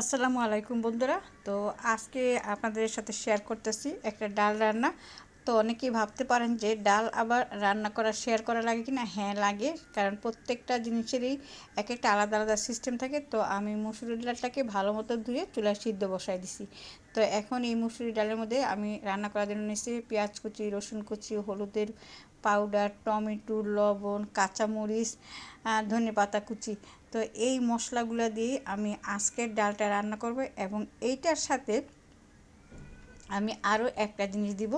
আসসালামু আলাইকুম বন্ধুরা। তো আজকে আপনাদের সাথে শেয়ার করতেছি একটা ডাল রান্না। তো অনেকেই ভাবতে পারেন যে ডাল আবার রান্না করা শেয়ার করা লাগে কি না হ্যাঁ লাগে। কারণ প্রত্যেকটা জিনিসেরই এক একটা আলাদা আলাদা সিস্টেম থাকে। তো আমি মুসুরি ডালটাকে ভালো মতো ধুয়ে চুলায় সিদ্ধ বসাই দিছি। তো এখন এই মুসুরি ডালের মধ্যে আমি রান্না করার জন্য নিচ্ছি পেঁয়াজ কুচি, রসুন কুচি, হলুদের পাউডার টমেটো, লবণ, কাঁচামরিচ ধনে পাতা কুচি। তো এই মশলাগুলো দিয়ে আমি আজকের ডালটা রান্না করব এবং এইটার সাথে আমি আরও একটা জিনিস দিব।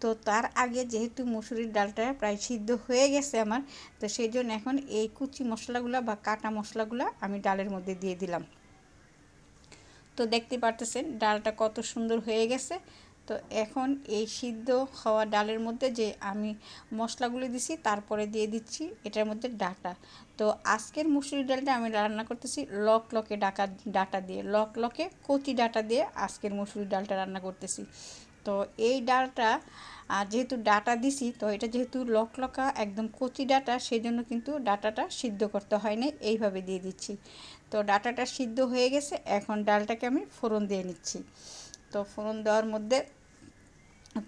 তো তার আগে যেহেতু মুসুরির ডালটা প্রায় সিদ্ধ হয়ে গেছে আমার, তো সেই জন্য এখন এই কুচি মশলাগুলো বা কাটা মশলাগুলো আমি ডালের মধ্যে দিয়ে দিলাম। তো দেখতে পারতেছেন, ডালটা কত সুন্দর হয়ে গেছে। তো এখন এই সিদ্ধ হওয়া ডালের মধ্যে যে আমি মশলাগুলি দিছি, তারপরে দিয়ে দিচ্ছি এটার মধ্যে ডাটা। তো আজকের মুসুরি ডালটা আমি রান্না করতেছি লক লকে ডাকা, ডাটা দিয়ে। লক লকে কচি ডাটা দিয়ে আজকের মুসুরি ডালটা রান্না করতেছি। তো এই ডালটা যেহেতু ডাটা দিছি, তো এটা যেহেতু লক লকা একদম কচি ডাটা সেই জন্য কিন্তু ডাটাটা সিদ্ধ করতে হয় না এইভাবে দিয়ে দিচ্ছি। তো ডাটাটা সিদ্ধ হয়ে গেছে, এখন ডালটাকে আমি ফোড়ন দিয়ে নিচ্ছি। তো ফোড়ন দেওয়ার মধ্যে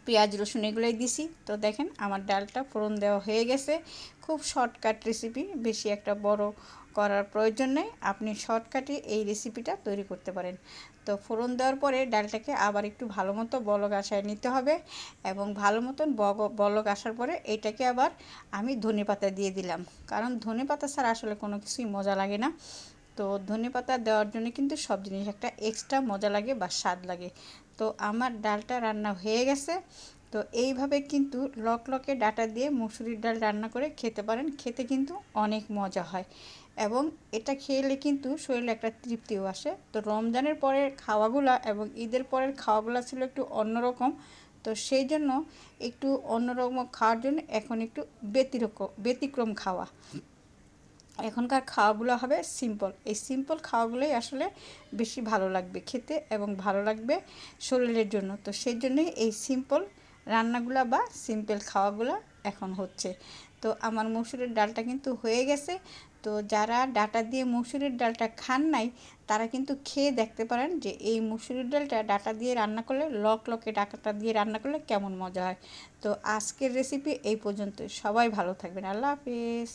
পেঁয়াজ, রসুন এগুলোই দিছি। তো দেখেন আমার ডালটা ফোড়ন দেওয়া হয়ে গেছে। খুব শর্টকাট রেসিপি বেশি একটা বড় করার প্রয়োজন নেই। আপনি শর্টকাটে এই রেসিপিটা তৈরি করতে পারেন। তো ফোড়ন দেওয়ার পরে ডালটাকে আবার একটু ভালো মতো বলক আসায় নিতে হবে এবং ভালো মতন বলক আসার পরে এটাকে আবার আমি ধনে পাতা দিয়ে দিলাম। কারণ ধনে পাতা ছাড়া আসলে কোনো কিছুই মজা লাগে না। তো ধনে পাতা দেওয়ার জন্য কিন্তু সব জিনিস একটা এক্সট্রা মজা লাগে বা স্বাদ লাগে। তো আমার ডালটা রান্না হয়ে গেছে। তো এইভাবে কিন্তু লক লকে ডাটা দিয়ে মুসুরির ডাল রান্না করে খেতে পারেন। খেতে কিন্তু অনেক মজা হয়। এবং এটা খেলে কিন্তু শরীরে একটা তৃপ্তিও আসে। তো রমজানের পরের খাওয়াগুলা এবং ঈদের পরের খাওয়াগুলা ছিল একটু অন্যরকম। তো সেই জন্য একটু অন্যরকম খাওয়ার জন্য এখন একটু ব্যতিরকম ব্যতিক্রম খাওয়া। এখনকার খাওয়াগুলো হবে সিম্পল এই সিম্পল খাওয়াগুলোই আসলে বেশি ভালো লাগবে খেতে এবং ভালো লাগবে শরীরের জন্য। তো সেই জন্যই এই সিম্পল রান্নাগুলো বা সিম্পল খাওয়াগুলো এখন হচ্ছে। তো আমার মসুরের ডালটা কিন্তু হয়ে গেছে। তো যারা ডাটা দিয়ে মুসুরির ডালটা খান নাই, তারা কিন্তু খেয়ে দেখতে পারেন যে এই মুসুরির ডালটা ডাটা দিয়ে রান্না করলে, লক লকে ডাকাটা দিয়ে রান্না করলে কেমন মজা হয়। তো আজকের রেসিপি এই পর্যন্ত সবাই ভালো থাকবেন। আল্লাহ হাফিজ।